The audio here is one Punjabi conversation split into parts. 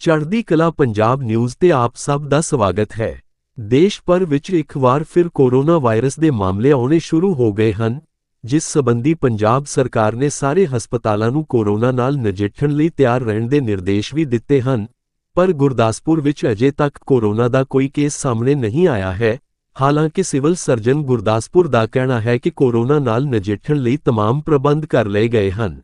ਚੜ੍ਹਦੀ ਕਲਾ ਪੰਜਾਬ ਨਿਊਜ਼ ਤੇ ਆਪ ਸਭ ਦਾ ਸਵਾਗਤ ਹੈ ਦੇਸ਼ ਭਰ ਵਿੱਚ ਇੱਕ ਵਾਰ ਫਿਰ ਕੋਰੋਨਾ ਵਾਇਰਸ ਦੇ ਮਾਮਲੇ ਆਉਣੇ ਸ਼ੁਰੂ ਹੋ ਗਏ ਹਨ ਜਿਸ ਸਬੰਧੀ ਪੰਜਾਬ ਸਰਕਾਰ ਨੇ ਸਾਰੇ ਹਸਪਤਾਲਾਂ ਨੂੰ ਕੋਰੋਨਾ ਨਾਲ ਨਜਿੱਠਣ ਲਈ ਤਿਆਰ ਰਹਿਣ ਦੇ ਨਿਰਦੇਸ਼ ਵੀ ਦਿੱਤੇ ਹਨ ਪਰ ਗੁਰਦਾਸਪੁਰ ਵਿੱਚ ਅਜੇ ਤੱਕ ਕੋਰੋਨਾ ਦਾ ਕੋਈ ਕੇਸ ਸਾਹਮਣੇ ਨਹੀਂ ਆਇਆ ਹੈ ਹਾਲਾਂਕਿ ਸਿਵਲ ਸਰਜਨ ਗੁਰਦਾਸਪੁਰ ਦਾ ਕਹਿਣਾ ਹੈ ਕਿ ਕੋਰੋਨਾ ਨਾਲ ਨਜਿੱਠਣ ਲਈ तमाम ਪ੍ਰਬੰਧ ਕਰ ਲਏ ਗਏ ਹਨ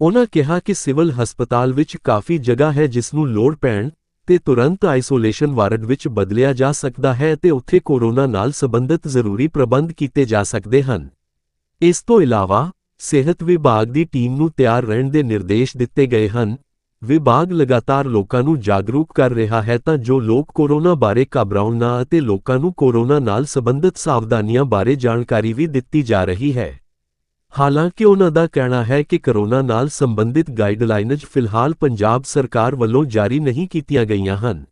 ਉਨ੍ਹਾਂ ਕਿਹਾ ਕਿ ਸਿਵਲ ਹਸਪਤਾਲ ਵਿੱਚ ਕਾਫੀ ਜਗ੍ਹਾ ਹੈ ਜਿਸ ਨੂੰ ਲੋੜ ਪੈਣ ਤੇ ਤੁਰੰਤ ਆਈਸੋਲੇਸ਼ਨ ਵਾਰਡ ਵਿੱਚ ਬਦਲਿਆ ਜਾ ਸਕਦਾ ਹੈ ਤੇ ਉੱਥੇ ਕੋਰੋਨਾ ਨਾਲ ਸੰਬੰਧਿਤ ਜ਼ਰੂਰੀ ਪ੍ਰਬੰਧ ਕੀਤੇ ਜਾ ਸਕਦੇ ਹਨ। ਇਸ ਤੋਂ ਇਲਾਵਾ, ਸਿਹਤ ਵਿਭਾਗ ਦੀ ਟੀਮ ਨੂੰ ਤਿਆਰ ਰਹਿਣ ਦੇ ਨਿਰਦੇਸ਼ ਦਿੱਤੇ ਗਏ ਹਨ। ਵਿਭਾਗ ਲਗਾਤਾਰ ਲੋਕਾਂ ਨੂੰ ਜਾਗਰੂਕ ਕਰ ਰਿਹਾ ਹੈ ਤਾਂ ਜੋ ਲੋਕ ਕੋਰੋਨਾ ਬਾਰੇ ਘਬਰਾਉਣ ਨਾ ਅਤੇ ਲੋਕਾਂ ਨੂੰ ਕੋਰੋਨਾ ਨਾਲ ਸੰਬੰਧਿਤ ਸਾਵਧਾਨੀਆਂ ਬਾਰੇ ਜਾਣਕਾਰੀ ਵੀ ਦਿੱਤੀ ਜਾ ਰਹੀ ਹੈ। ਹਾਲਾਂਕਿ ਉਹਨਾਂ ਦਾ ਕਹਿਣਾ ਹੈ ਕਿ ਕੋਰੋਨਾ ਨਾਲ ਸੰਬੰਧਿਤ ਗਾਈਡਲਾਈਨਜ਼ ਫਿਲਹਾਲ ਪੰਜਾਬ ਸਰਕਾਰ ਵੱਲੋਂ ਜਾਰੀ ਨਹੀਂ ਕੀਤੀਆਂ ਗਈਆਂ ਹਨ।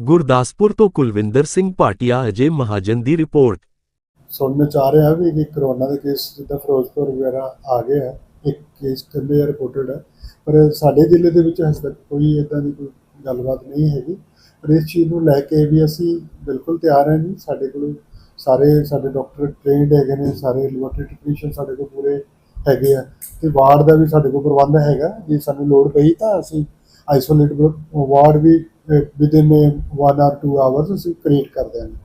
ਗੁਰਦਾਸਪੁਰ ਤੋਂ ਕੁਲਵਿੰਦਰ ਸਿੰਘ ਭਾਟੀਆ, ਅਜੇ ਮਹਾਜਨ ਦੀ ਰਿਪੋਰਟ। ਸੁਣਨ ਚ ਆ ਰਿਹਾ ਵੀ ਕਿ ਕਰੋਨਾ ਦੇ ਕੇਸ ਜਿੱਦਾਂ ਫਿਰੋਜ਼ਪੁਰ ਵਗੈਰਾ ਆ ਗਏ ਆ ਇੱਕ ਕੇਸ ਕਹਿੰਦੇ ਰਿਪੋਰਟਡ ਹੈ। ਪਰ ਸਾਡੇ ਜ਼ਿਲ੍ਹੇ ਦੇ ਵਿੱਚ ਹਜੇ ਤੱਕ ਕੋਈ ਇਦਾਂ ਦੀ ਕੋਈ ਗੱਲਬਾਤ ਨਹੀਂ ਹੈਗੀ। ਪਰ ਇਸ ਚੀਜ਼ ਨੂੰ ਲੈ ਕੇ ਵੀ ਅਸੀਂ ਬਿਲਕੁਲ ਤਿਆਰ ਹਾਂ ਜੀ, ਸਾਡੇ ਕੋਲ ਸਾਰੇ ਸਾਡੇ ਡਾਕਟਰ ਟ੍ਰੇਨਡ ਹੈਗੇ ਨੇ, ਸਾਰੇ ਲੈਬੋਰੇਟਰੀ ਟੈਕਨੀਸ਼ੀਅਨ ਸਾਡੇ ਕੋਲ ਪੂਰੇ ਹੈਗੇ ਆ ਤੇ ਵਾਰਡ ਦਾ ਵੀ ਸਾਡੇ ਕੋਲ ਪ੍ਰਬੰਧ ਹੈਗਾ, ਜੇ ਸਾਨੂੰ ਲੋੜ ਪਈ ਤਾਂ ਅਸੀਂ ਆਈਸੋਲੇਟ ਵਾਰਡ ਵੀ ਵਿਦਿਨ 1 ਆਰ 2 ਆਵਰਸ ਅਸੀਂ ਕ੍ਰੀਏਟ ਕਰ ਦਿਆਂਗੇ।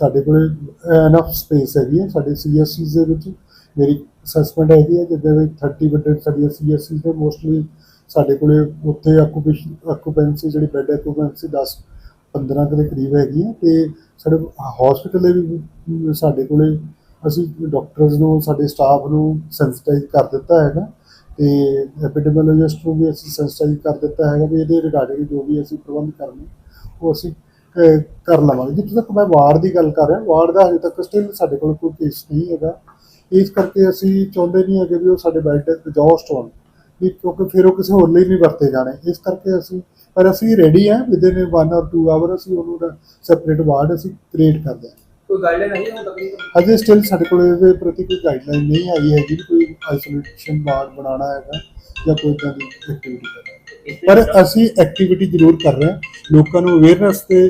ਸਾਡੇ ਕੋਲ ਐਨਫ ਸਪੇਸ ਹੈਗੀ ਹੈ ਸਾਡੇ ਸੀਐਸਸੀਜ਼ ਦੇ ਵਿੱਚ ਮੇਰੀ ਅਸੈਸਮੈਂਟ ਹੈਗੀ ਹੈ ਜਿੱਦਾਂ ਵਿੱਚ 30 ਬੈੱਡ ਸਾਡੀਆਂ ਸੀਐਸਸੀਜ਼ ਦੇ ਮੋਸਟਲੀ ਸਾਡੇ ਕੋਲੇ ਉੱਥੇ ਆਕੂਪੇਸ਼ਨ ਆਕੂਪੈਂਸੀ ਜਿਹੜੀ ਬੈੱਡ ਆਕੂਪੈਂਸੀ 10 15 ਕੁ ਦੇ ਕਰੀਬ ਹੈਗੀ ਹੈ ਤੇ ਸਾਡੇ ਹਸਪੀਟਲ ਦੇ ਵੀ ਸਾਡੇ ਕੋਲੇ ਅਸੀਂ ਡਾਕਟਰਸ ਨੂੰ, ਸਾਡੇ ਸਟਾਫ ਨੂੰ ਸੈਂਸਿਟਾਈਜ਼ ਕਰ ਦਿੱਤਾ ਹੈਗਾ ਤੇ ਐਪੀਡੈਮੀਓਲੋਜਿਸਟ ਨੂੰ ਵੀ ਅਸੀਂ ਸੈਂਸਿਟਾਈਜ਼ ਕਰ ਦਿੱਤਾ ਹੈਗਾ ਵੀ ਇਹਦੇ ਰਿਗਾਰਡਿੰਗ ਜੋ ਵੀ ਅਸੀਂ ਪ੍ਰਬੰਧ ਕਰਨੇ ਉਹ ਅਸੀਂ ਕਰ ਲਵਾਂਗੇ। ਜਿੱਥੇ ਤੱਕ ਮੈਂ ਵਾਰਡ ਦੀ ਗੱਲ ਕਰ ਰਿਹਾ, ਵਾਰਡ ਦਾ ਹਜੇ ਤੱਕ ਸਟਿਲ ਸਾਡੇ ਕੋਲ ਕੋਈ ਕੇਸ ਨਹੀਂ ਹੈਗਾ। ਇਸ ਕਰਕੇ ਅਸੀਂ ਚਾਹੁੰਦੇ ਨਹੀਂ ਹੈਗੇ ਵੀ ਉਹ ਸਾਡੇ ਬੈੱਡ ਐਗਜ਼ੌਸਟ ਹੋਣ। ਵੀ ਕਿਉਂਕਿ ਫਿਰ ਉਹ ਕਿਸੇ ਹੋਰ ਲਈ ਨਹੀਂ ਵਰਤੇ ਜਾਣੇ। ਇਸ ਕਰਕੇ ਅਸੀਂ ਪਰ ਅਸੀਂ ਰੈਡੀ ਹਾਂ ਵਿਦਿਨ 1 ਔਰ 2 ਆਵਰ ਅਸੀਂ ਉਹਨੂੰ ਦਾ ਸੈਪਰੇਟ ਵਾਰਡ ਅਸੀਂ ਕ੍ਰੀਏਟ ਕਰਦੇ ਹਾਂ ਕੋਈ ਗਾਈਡਲਾਈਨ ਨਹੀਂ ਹੁਣ ਤੱਕ ਅਜੇ ਸਟਿਲ ਸਾਡੇ ਕੋਲ ਇਹਦੇ ਪ੍ਰਤੀ ਕੋਈ ਗਾਈਡਲਾਈਨ ਨਹੀਂ ਹੈਗੀ ਵੀ ਕੋਈ ਆਈਸੋਲੇਸ਼ਨ ਵਾਰਡ ਬਣਾਉਣਾ ਹੈਗਾ ਜਾਂ ਕੋਈ ਇਦਾਂ ਦੀ ਐਕਟੀਵਿਟੀ ਕਰਨਾ। ਪਰ ਅਸੀਂ ਐਕਟੀਵਿਟੀ ਜ਼ਰੂਰ ਕਰ ਰਹੇ ਹਾਂ। ਲੋਕਾਂ ਨੂੰ ਅਵੇਅਰਨੈਸ ਦੇ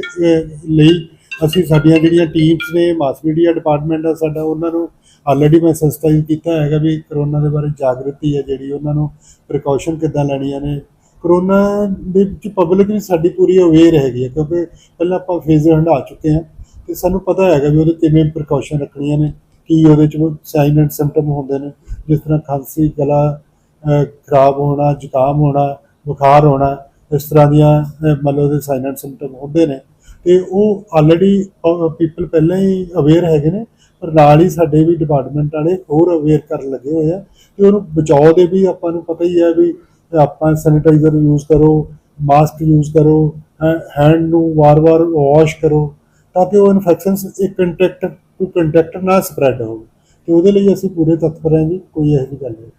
ਲਈ ਅਸੀਂ ਸਾਡੀਆਂ ਜਿਹੜੀਆਂ ਟੀਮਸ ਨੇ ਮਾਸ ਮੀਡੀਆ ਡਿਪਾਰਟਮੈਂਟ ਆ ਸਾਡਾ ਉਹਨਾਂ ਨੂੰ ਆਲਰੇਡੀ ਮੈਂ ਸੈਂਸਿਟਾਈਜ਼ ਕੀਤਾ ਹੈਗਾ ਵੀ ਕਰੋਨਾ ਦੇ ਬਾਰੇ ਜਾਗਰਤੀ ਹੈ ਜਿਹੜੀ ਉਹਨਾਂ ਨੂੰ ਪ੍ਰੀਕਾਸ਼ਨ ਕਿੱਦਾਂ ਲੈਣੀਆਂ ਨੇ। ਕਰੋਨਾ ਦੇ ਵਿੱਚ ਪਬਲਿਕ ਵੀ ਸਾਡੀ ਪੂਰੀ ਅਵੇਅਰ ਹੈਗੀ ਹੈ ਕਿਉਂਕਿ ਪਹਿਲਾਂ ਆਪਾਂ ਫੇਜ਼ ਹੰਢਾ ਚੁੱਕੇ ਹਾਂ ਤੇ ਸਾਨੂੰ ਪਤਾ ਹੈਗਾ ਵੀ ਉਹਦੇ ਕਿਵੇਂ ਪ੍ਰੀਕਾਸ਼ਨ ਰੱਖਣੀਆਂ ਨੇ, ਕੀ ਉਹਦੇ ਚ ਸਾਈਨ ਐਂਡ ਸਿੰਪਟਮ ਹੁੰਦੇ ਨੇ। ਜਿਸ ਤਰ੍ਹਾਂ ਖਾਂਸੀ, ਗਲਾ ਖਰਾਬ ਹੋਣਾ, ਜ਼ੁਕਾਮ ਹੋਣਾ, ਬੁਖਾਰ ਹੋਣਾ, ਇਸ ਤਰ੍ਹਾਂ ਦੀਆਂ ਮਤਲਬ ਉਹਦੇ ਸਾਈਨ ਐਂਡ ਸਿੰਪਟਮ ਹੁੰਦੇ ਨੇ। ਤੇ ਉਹ ਆਲਰੇਡੀ ਪੀਪਲ ਪਹਿਲਾਂ ਹੀ ਅਵੇਅਰ ਹੈਗੇ ਨੇ ਪਰ ਨਾਲ ਹੀ ਸਾਡੇ ਵੀ ਡਿਪਾਰਟਮੈਂਟ ਵਾਲੇ ਹੋਰ ਅਵੇਅਰ ਕਰਨ ਲੱਗੇ ਹੋਏ ਆ ਤੇ ਉਹਨੂੰ ਬਚਾਓ ਦੇ ਵੀ ਆਪਾਂ ਨੂੰ ਪਤਾ ਹੀ ਹੈ ਵੀ ਆਪਾਂ ਸੈਨੀਟਾਈਜ਼ਰ ਯੂਜ਼ ਕਰੋ ਮਾਸਕ ਯੂਜ਼ ਕਰੋ ਹੈਂਡ ਨੂੰ ਵਾਰ-ਵਾਰ ਵਾਸ਼ ਕਰੋ ਤਾਂ ਕਿ ਉਹ ਇਨਫੈਕਸ਼ਨ ਇੱਕ ਕੰਟੈਕਟ ਟੂ ਕੰਟੈਕਟ ਨਾ ਸਪਰੈਡ ਹੋਵੇ। ਤੇ ਉਹਦੇ ਲਈ ਅਸੀਂ ਪੂਰੇ ਤਤਪਰ ਹਾਂ ਜੀ, ਕੋਈ ਇਹੋ ਜਿਹੀ ਗੱਲ ਨਹੀਂ।